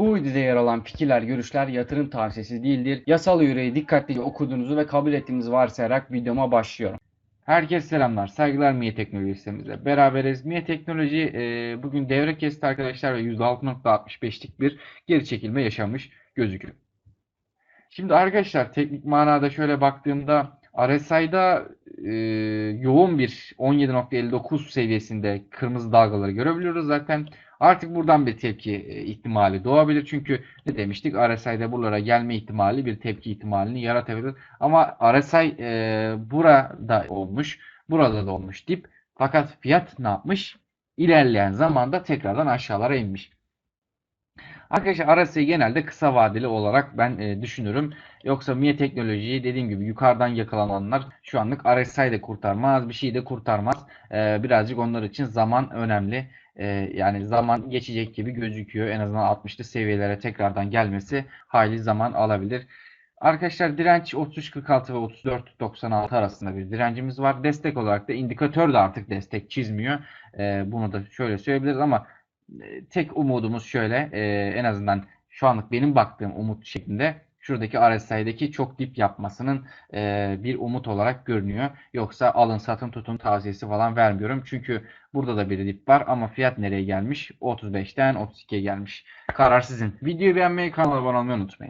Bu videoda yer alan fikirler, görüşler yatırım tavsiyesi değildir. Yasal yüreği dikkatlice okuduğunuzu ve kabul ettiğinizi varsayarak videoma başlıyorum. Herkese selamlar. Saygılar Miye Teknoloji. Beraberiz. Miye Teknoloji e, bugün devre kesti arkadaşlar ve %6.65'lik bir geri çekilme yaşamış gözüküyor. Şimdi arkadaşlar teknik manada şöyle baktığımda RSI'da e, yoğun bir 17.59 seviyesinde kırmızı dalgaları görebiliyoruz zaten. Artık buradan bir tepki e, ihtimali doğabilir. Çünkü ne demiştik? RSI'de buralara gelme ihtimali bir tepki ihtimalini yaratabilir. Ama RSI e, burada olmuş, burada da olmuş dip. Fakat fiyat ne yapmış? İlerleyen zamanda tekrardan aşağılara inmiş. Arkadaşlar RSI genelde kısa vadeli olarak ben e, düşünürüm. Yoksa MIA teknolojiyi dediğim gibi yukarıdan yakalananlar şu anlık RSI de kurtarmaz, bir şey de kurtarmaz. E, birazcık onlar için zaman önemli. E, yani zaman geçecek gibi gözüküyor. En azından 60'lı seviyelere tekrardan gelmesi hayli zaman alabilir. Arkadaşlar direnç 33.46 ve 34.96 arasında bir direncimiz var. Destek olarak da indikatör de artık destek çizmiyor. E, bunu da şöyle söyleyebiliriz ama tek umudumuz şöyle e, en azından şu anlık benim baktığım umut şeklinde şuradaki RSI'deki çok dip yapmasının e, bir umut olarak görünüyor. Yoksa alın satın tutun tavsiyesi falan vermiyorum. Çünkü burada da bir dip var ama fiyat nereye gelmiş? 35'ten 32'ye gelmiş. Karar sizin. Videoyu beğenmeyi, kanala abone olmayı unutmayın.